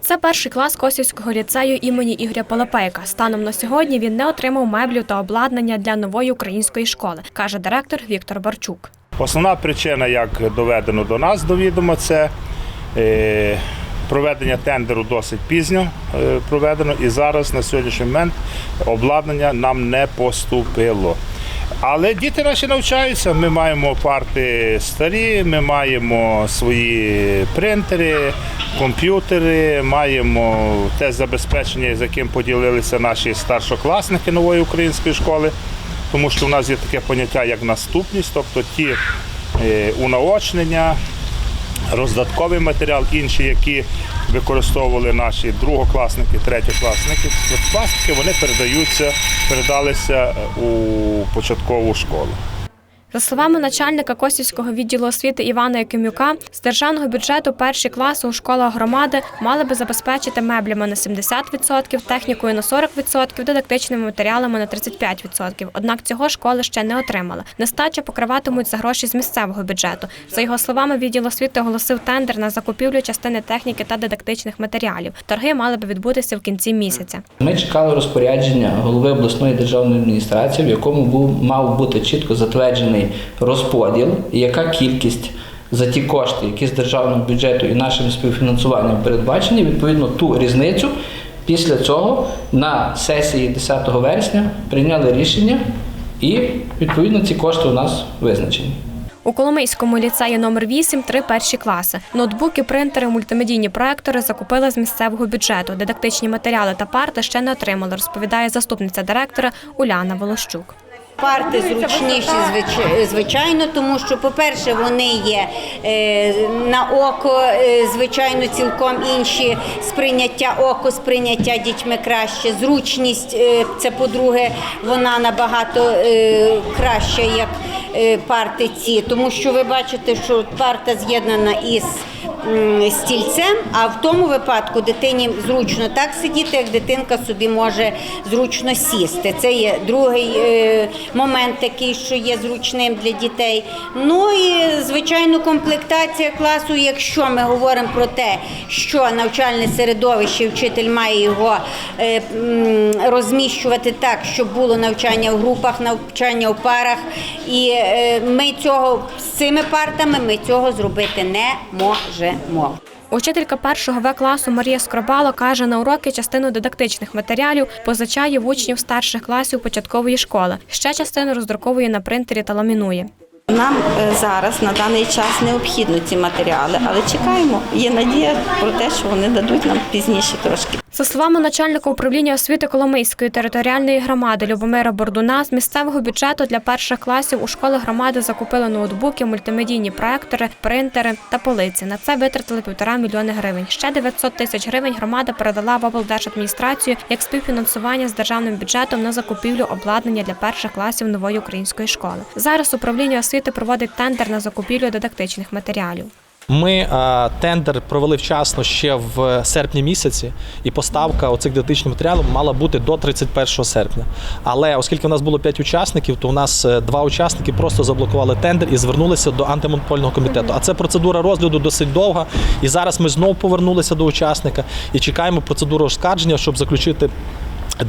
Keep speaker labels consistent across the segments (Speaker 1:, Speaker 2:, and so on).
Speaker 1: Це перший клас Косівського ліцею імені Ігоря Полопейка. Станом на сьогодні він не отримав меблів та обладнання для нової української школи, каже директор Віктор Барчук.
Speaker 2: Основна причина, як доведено до нас до відома, це е, проведення тендеру досить пізньо е, проведено, і зараз на сьогоднішній момент обладнання нам не поступило. Але діти наші навчаються. Ми маємо парти старі, ми маємо свої принтери, комп'ютери, маємо те забезпечення, з яким поділилися наші старшокласники нової української школи тому що у нас є таке поняття як наступність, тобто ті е, унаочнення, роздатковий матеріал, інші, які використовували наші другокласники, третьокласники, класники, вони передаються, передалися е, у початкову школу.
Speaker 1: За словами начальника Косівського відділу освіти Івана Якимюка, з державного бюджету перші класи у школах громади мали би забезпечити меблями на 70%, технікою на 40%, дидактичними матеріалами на 35%. Однак цього школи ще не отримали. Нестача покриватимуть за гроші з місцевого бюджету. За його словами, відділ освіти оголосив тендер на закупівлю частини техніки та дидактичних матеріалів. Торги мали би відбутися в кінці місяця.
Speaker 3: Ми чекали розпорядження голови обласної державної адміністрації, в якому був мав бути чітко затверджений розподіл і яка кількість за ті кошти, які з державного бюджету і нашим співфінансуванням передбачені, відповідно ту різницю. Після цього на сесії 10 вересня прийняли рішення, і відповідно ці кошти у нас визначені.
Speaker 1: У Коломийському ліцеї номер 8 три перші класи. Ноутбуки, принтери, мультимедійні проектори закупили з місцевого бюджету. Дидактичні матеріали та парти ще не отримали, розповідає заступниця директора Уляна Волощук.
Speaker 4: Парти зручніші, звичайно, тому що, по-перше, вони є е, на око, е, звичайно, цілком інші сприйняття око, сприйняття дітьми краще. Зручність е, це, по-друге, вона набагато краща, як парти ці, тому що ви бачите, що парта з'єднана із стільцем, а в тому випадку дитині зручно так сидіти, як дитинка собі може зручно сісти. Це є другий е, момент такий, що є зручним для дітей. Ну і звичайно, комплектація класу, якщо ми говоримо про те, що навчальне середовище, вчитель має його е, розміщувати так, щоб було навчання в групах, навчання в парах. І е, ми цього з цими партами ми цього зробити не можемо.
Speaker 1: Учителька першого В класу Марія Скробало каже, на уроки частину дидактичних матеріалів позичає в учнів старших класів початкової школи. Ще частину роздруковує на принтері та ламінує.
Speaker 5: Нам е, зараз на даний час необхідно ці матеріали, але чекаємо. Є надія про те, що вони дадуть нам пізніше трошки.
Speaker 1: За словами начальника управління освіти Коломийської територіальної громади Любомира Бордуна, з місцевого бюджету для перших класів у школи громади закупили ноутбуки, мультимедійні проектори, принтери та полиці. На це витратили півтора мільйони гривень. Ще 900 тисяч гривень громада передала в облдержадміністрацію як співфінансування з державним бюджетом на закупівлю обладнання для перших класів нової української школи. Зараз управління освіти проводить тендер на закупівлю дидактичних матеріалів.
Speaker 6: Ми е, тендер провели вчасно ще в серпні місяці, і поставка оцих дидактичних матеріалів мала бути до 31 серпня. Але оскільки у нас було 5 учасників, то у нас е, два учасники просто заблокували тендер і звернулися до антимонопольного комітету. А це процедура розгляду досить довга. І зараз ми знову повернулися до учасника і чекаємо процедуру оскарження, щоб заключити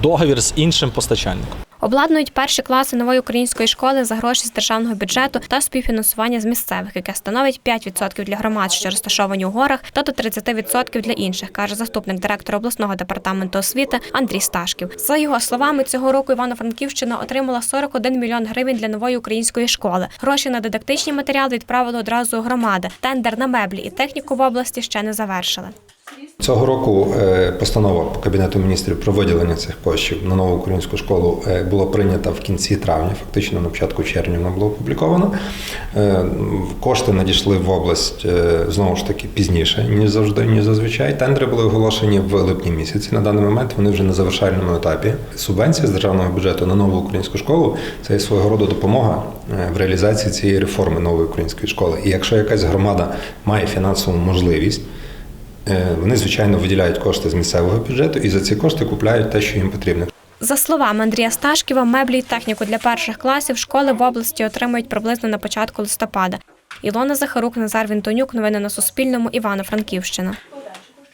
Speaker 6: договір з іншим постачальником.
Speaker 1: Обладнують перші класи нової української школи за гроші з державного бюджету та співфінансування з місцевих, яке становить 5% для громад, що розташовані у горах, та до 30% для інших, каже заступник директора обласного департаменту освіти Андрій Сташків. За його словами, цього року Івано-Франківщина отримала 41 мільйон гривень для нової української школи. Гроші на дидактичні матеріали відправили одразу громади. Тендер на меблі і техніку в області ще не завершили.
Speaker 7: Цього року е, постанова Кабінету міністрів про виділення цих коштів на нову українську школу е, була прийнята в кінці травня, фактично на початку червня вона була опублікована. Е, Кошти надійшли в область знову ж таки пізніше, ніж завжди, ніж зазвичай. Тендери були оголошені в липні місяці. На даний момент вони вже на завершальному етапі. Субвенція з державного бюджету на нову українську школу це є свого роду допомога в реалізації цієї реформи нової української школи. І якщо якась громада має фінансову можливість, Вони, звичайно, виділяють кошти з місцевого бюджету і за ці кошти купляють те, що їм потрібно.
Speaker 1: За словами Андрія Сташківа, меблі й техніку для перших класів школи в області отримають приблизно на початку листопада. Ілона Захарук, Назар Вінтонюк. Новини на Суспільному. Івано-Франківщина.